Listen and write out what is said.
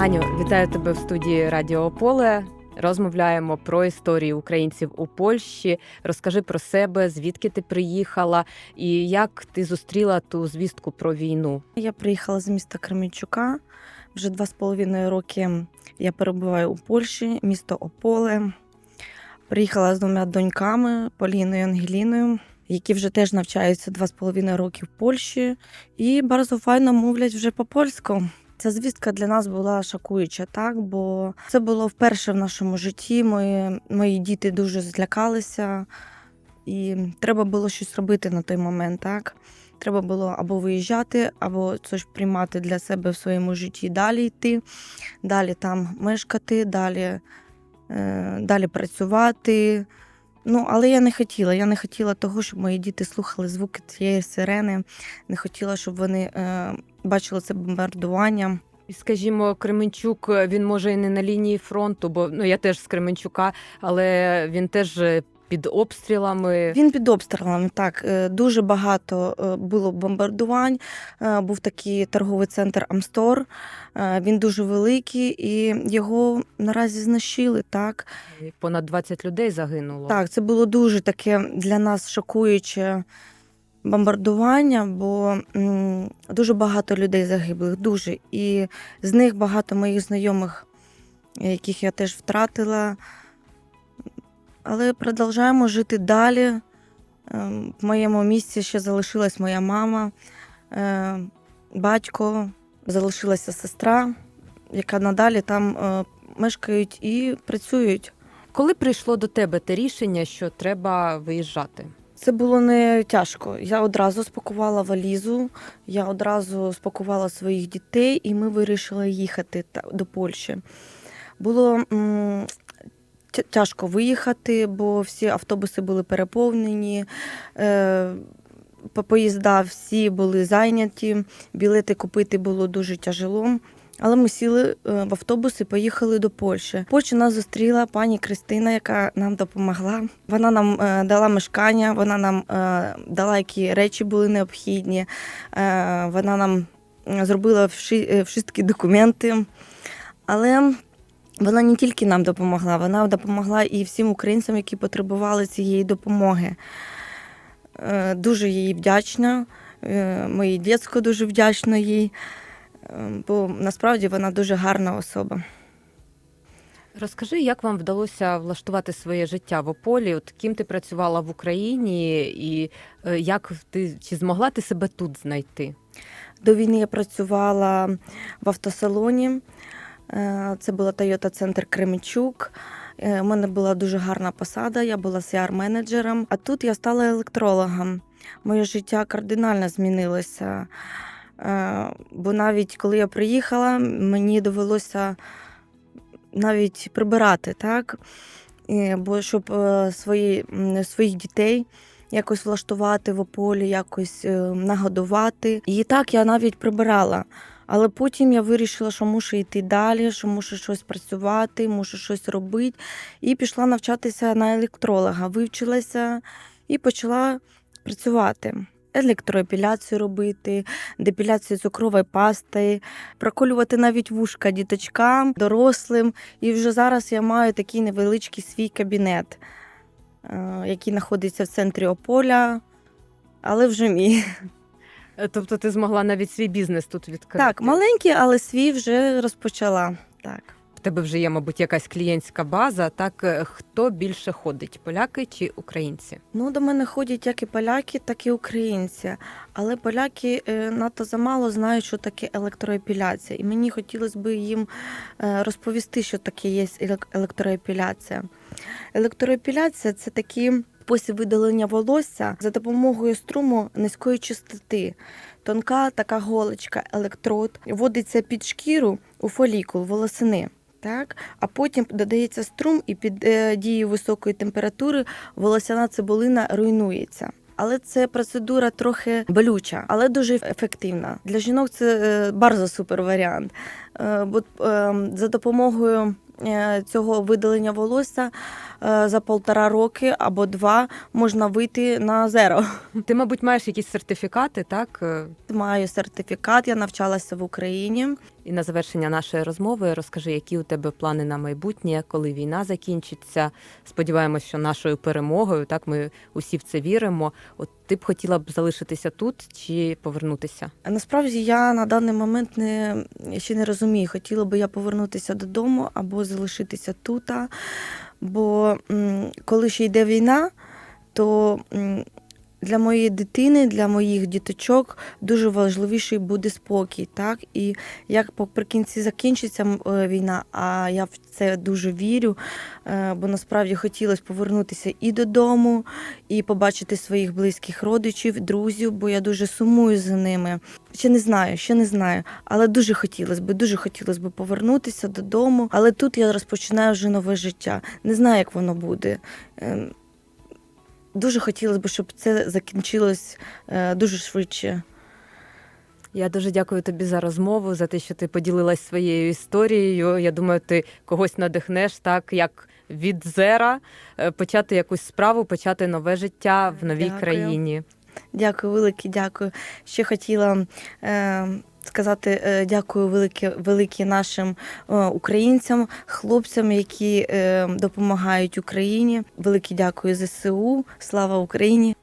Аню, вітаю тебе в студії Радіо Поле. Розмовляємо про історію українців у Польщі. Розкажи про себе, звідки ти приїхала і як ти зустріла ту звістку про війну. Я приїхала з міста Кременчука. Вже два з половиною роки я перебуваю у Польщі, місто Ополе. Приїхала з двома доньками Поліною Ангеліною, які вже теж навчаються два з половиною роки в Польщі, і bardzo файно мовлять вже по-польську. Ця звістка для нас була шокуюча, так бо це було вперше в нашому житті. Мої, мої діти дуже злякалися, і треба було щось робити на той момент. Так треба було або виїжджати, або щось приймати для себе в своєму житті, далі йти, далі там мешкати, далі, е, далі працювати. Ну, але я не хотіла. Я не хотіла того, щоб мої діти слухали звуки цієї сирени. Не хотіла, щоб вони е, бачили це бомбардування. І скажімо, Кременчук він може і не на лінії фронту, бо ну я теж з Кременчука, але він теж під обстрілами. Він під обстрілами. Так Е, дуже багато е, було бомбардувань. Е, Був такий торговий центр Амстор. Він дуже великий, і його наразі знищили. Так, Понад 20 людей загинуло. так, це було дуже таке для нас шокуюче бомбардування, бо м, дуже багато людей загиблих, дуже. І з них багато моїх знайомих, яких я теж втратила. Але продовжуємо жити далі. Ем, В моєму місці ще залишилась моя мама, е, батько, залишилася сестра, яка надалі там е, мешкають і працюють. Коли прийшло до тебе те рішення, що треба виїжджати? Це було не тяжко. Я одразу спакувала валізу, я одразу спакувала своїх дітей, і ми вирішили їхати до Польщі. Було тяжко виїхати, бо всі автобуси були переповнені. Е, по- поїзда всі були зайняті, білети купити було дуже тяжело. Але ми сіли е, в автобус і поїхали до Польщі. Польщі нас зустріла пані Кристина, яка нам допомогла. Вона нам е, дала мешкання, вона нам дала, які речі були необхідні. Вона нам зробила всі документи. Але вона не тільки нам допомогла, вона допомогла і всім українцям, які потребували цієї допомоги. Е, Дуже їй вдячна. Е, Моїй дітсько дуже вдячна їй, е, бо насправді вона дуже гарна особа. Розкажи, як вам вдалося влаштувати своє життя в Ополі? От ким ти працювала в Україні, і як ти чи змогла ти себе тут знайти? До війни я працювала в автосалоні. Е, Це була Toyota Центр Кременчук. Е, У мене була дуже гарна посада, я була CR-менеджером. А тут я стала електрологом. Моє життя кардинально змінилося. Е, Бо навіть коли я приїхала, мені довелося навіть прибирати, так? Е, Бо щоб е, свої, своїх дітей якось влаштувати в ополі, якось е, нагодувати. І так я навіть прибирала. Але потім я вирішила, що мушу йти далі, що мушу щось працювати, мушу щось робити. І пішла навчатися на електролога. Вивчилася і почала працювати. Електроепіляцію робити, депіляцію цукрової пасти, проколювати навіть вушка діточкам, дорослим. І вже зараз я маю такий невеличкий свій кабінет, е, який знаходиться в центрі Ополя, але вже мій. Е, Тобто ти змогла навіть свій бізнес тут відкрити? Так, маленький, але свій вже розпочала. Так. В тебе вже є, мабуть, якась клієнтська база. Так е, хто більше ходить, поляки чи українці? Ну, до мене ходять як і поляки, так і українці. Але поляки е, надто замало знають, що таке електроепіляція. І мені хотілося б їм е, розповісти, що таке є електроепіляція. Електроепіляція це такий спосіб видалення волосся за допомогою струму низької частоти. Тонка така голочка, електрод, вводиться під шкіру у фолікул волосини. Так, а потім додається струм, і під е, дією високої температури волосяна цибулина руйнується. Але це процедура трохи болюча, але дуже ефективна. Для жінок це е, bardzo супер варіант. Е, бо е, за допомогою е, цього видалення волосся за полтора роки або два можна вийти на зеро. Ти, мабуть, маєш якісь сертифікати, так? Е, Маю сертифікат, я навчалася в Україні. І на завершення нашої розмови розкажи, які у тебе плани на майбутнє, коли війна закінчиться. Сподіваємось, що нашою перемогою, так ми усі в це віримо. От ти б хотіла б залишитися тут чи повернутися? Насправді я на даний момент не ще не розумію, хотіла би я повернутися додому або залишитися тут. Бо коли ще йде війна, то для моєї дитини, для моїх діточок дуже важливіший буде спокій. Так? І як поприкінці закінчиться е, війна, а я в це дуже вірю, е, бо насправді хотілося повернутися і додому, і побачити своїх близьких родичів, друзів, бо я дуже сумую за ними. Ще не знаю, ще не знаю, але дуже хотілося б, дуже хотілося б повернутися додому. Але тут я розпочинаю вже нове життя. Не знаю, як воно буде. Дуже хотілося б, щоб це закінчилось е, дуже швидше. Я дуже дякую тобі за розмову, за те, що ти поділилась своєю історією. Я думаю, ти когось надихнеш так, як від зера, е, почати якусь справу, почати нове життя в новій Дякую. країні. Дякую, велике дякую. Ще хотіла е, сказати е, дякую велике, великі нашим е, українцям, хлопцям, які е, допомагають Україні. Велике дякую ЗСУ. Слава Україні!